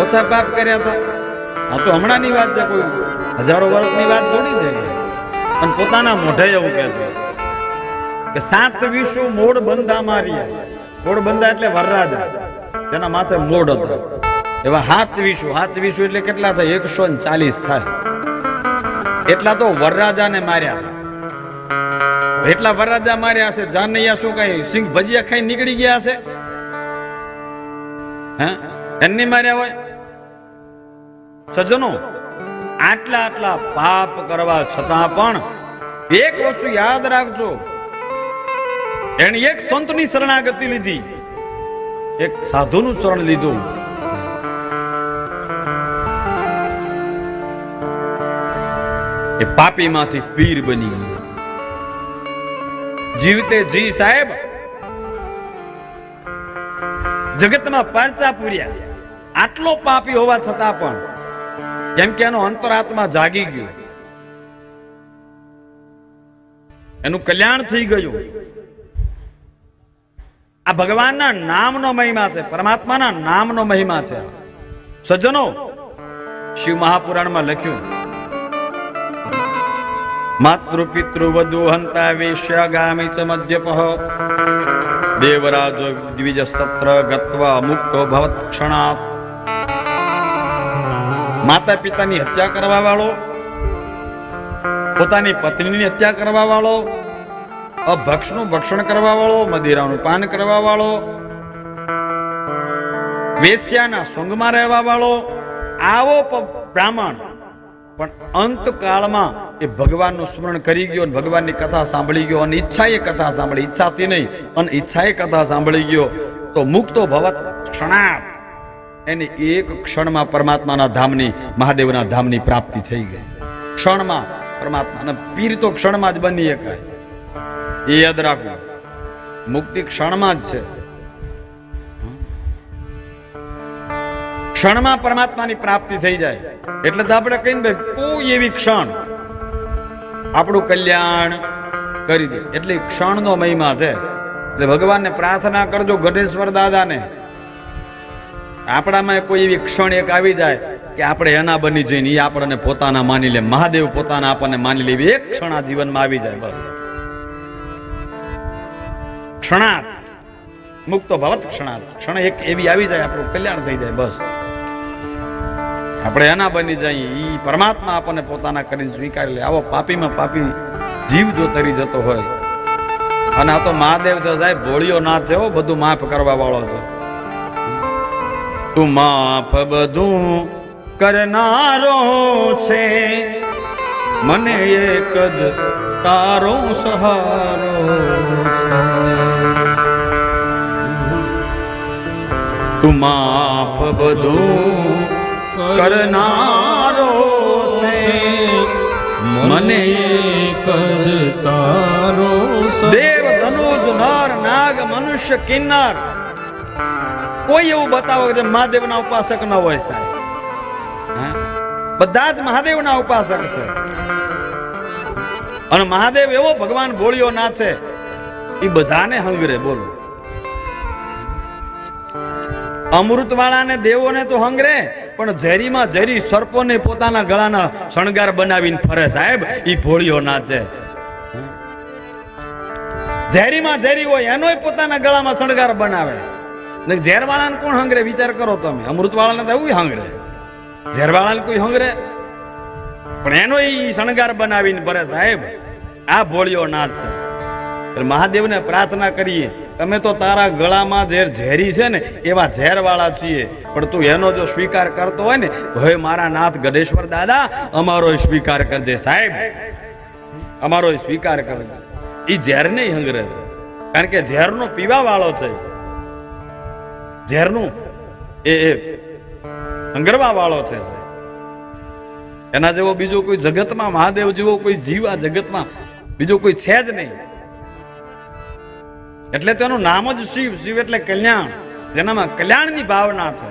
ઓછા પાપ કર્યા હતા આ તો હમણાંની વાત છે કોઈ. હજારો વર્ષની વાત થોડી છે અને પોતાના મોઢે એવું કહે છે કે સાત વિશુ મોડ બંધા માર્યા મોડ બંધા એટલે વરરાજા. તેના માથે મોડ હતા. એવા હાથ વિશુ હાથ વિશુ એટલે કેટલા થાય? એકસો ને ચાલીસ થાય. એટલા તો વરરાજાને માર્યા એટલા વરરાજા માર્યા હશે. જાનૈયા શું કઈ સિંહ ભજીયા ખાઈ નીકળી ગયા હશે? હે? એમની માર્યા હોય? સજ્જનો, આટલા આટલા પાપ કરવા છતાં પણ એક વસ્તુ યાદ રાખજો. એને એક સંતની શરણાગતિ લીધી. એક સાધુનું શરણ લીધું. એ પાપીમાંથી પીર બની ગયો. જીવતે જી સાહેબ જગતમાં પાંચા પૂર્યા. આટલો પાપી હોવા છતાં પણ કેમ કે એનો અંતરાત્મા જાગી ગયો. એનું કલ્યાણ થઈ ગયું. આ ભગવાનના નામનો મહિમા છે, પરમાત્માના નામનો મહિમા છે. સજ્જનો, શિવ મહાપુરાણમાં લખ્યું. માતૃ પિતૃ વધુ હંતા વેશ્યાગામી ચ મધ્યપહ દેવરાજો દ્વિજસ્તત્ર ગત્વા મુક્તો ભવત ક્ષણાત માતા પિતાની હત્યા કરવા વાળો પોતાની પત્નીની હત્યા કરવા વાળો અભક્ષનું ભક્ષણ કરવા વાળો મદિરાનું પાન કરવા વાળો વેશ્યાના સંગમાં રહેવા વાળો આવો બ્રાહ્મણ. પણ અંતકાળમાં એ ભગવાનનું સ્મરણ કરી ગયો અને ભગવાનની કથા સાંભળી ગયો અને ઈચ્છાએ કથા સાંભળી, ઈચ્છાથી નહીં, અને ઈચ્છાએ કથા સાંભળી ગયો, તો મુક્તો ભવત ક્ષણાત એની એક ક્ષણમાં પરમાત્માના ધામની, મહાદેવના ધામની પ્રાપ્તિ થઈ ગઈ. ક્ષણમાં પરમાત્મા પીર તો ક્ષણમાં જ બની શકાય. એ યાદ રાખવું મુક્તિ ક્ષણમાં જ છે. ક્ષણમાં પરમાત્માની પ્રાપ્તિ થઈ જાય. એટલે તો આપણે કહીને ભાઈ, કોઈ એવી ક્ષણ આપણું કલ્યાણ કરી દે. એટલે ક્ષણનો મહિમા છે. એટલે ભગવાનને પ્રાર્થના કરજો ગણેશ્વર દાદાને. આપણામાં કોઈ એવી ક્ષણ એક આવી જાય કે આપણે એના બની જઈને એ આપણને પોતાના માની લે. મહાદેવ પોતાના આપણને માની લે એક ક્ષણ આ જીવનમાં આવી જાય બસ. ક્ષણાત. મુક્તો ભવત ક્ષણાત. ક્ષણ એક એવી આવી જાય, આપણું કલ્યાણ થઈ જાય બસ. આપણે એના બની જઈએ એ પરમાત્મા આપણને પોતાના કરીને સ્વીકારી લે. આવો પાપીમાં પાપી જીવ જો તરી જતો હોય. અને આ તો મહાદેવ છે સાહેબ ભોળિયો નાથ છે બધું માફ કરવા વાળો છે. તું માફ બધું કરનારો છે. મને એક જ તારો સહારો છે. તું માફ બધું કરનારો છે. મને એક જ તારો દેવ ધનુજ નર, નાગ, મનુષ્ય, કિન્નર. કોઈ એવું બતાવો કે જે મહાદેવના ઉપાસક ન હોય સાહેબ. બધા જ મહાદેવના ઉપાસક છે. અને મહાદેવ એવો ભગવાન ભોળિયો ના છે એ બધાને હંગરે, બોલો. અમૃત વાળાને દેવોને તો હંગરે, પણ ઝેરીમાં ઝેરી સર્પોને પોતાના ગળાના શણગાર બનાવીને ફરે સાહેબ એ ભોળિયો ના છે. ઝેરીમાં ઝેરી હોય, એનોય પોતાના ગળામાં શણગાર બનાવે. ને ઝેરવાળાને કોણ હંગરે? વિચાર કરો તમે. અમૃતવાળાને તો એવું હંગરે. ઝેરવાળાને કોઈ હંગરે? પણ એનો એ શણગાર બનાવીને ભરે, સાહેબ, આ ભોળિયો નાથ છે. મહાદેવને પ્રાર્થના કરીએ, તમે તો તારા ગળામાં ઝેર ઝેરી છે ને, એવા ઝેરવાળા છીએ. પણ તું એનો જો સ્વીકાર કરતો હોય ને હવે મારા નાથ ગડેશ્વર દાદા અમારો સ્વીકાર કરજે, સાહેબ. અમારો સ્વીકાર કરજે. એ ઝેર નહીં હંગરે છે. કારણ કે ઝેરનો પીવા વાળો છે. ઝેરનું એ હંગરવા વાળો છે એના જેવો બીજો કોઈ જગતમાં મહાદેવ જેવો કોઈ જીવ આ જગતમાં બીજો કોઈ છે જ નહીં. એટલે તેનું નામ જ શિવ શિવ એટલે કલ્યાણ. જેનામાં કલ્યાણની ભાવના છે.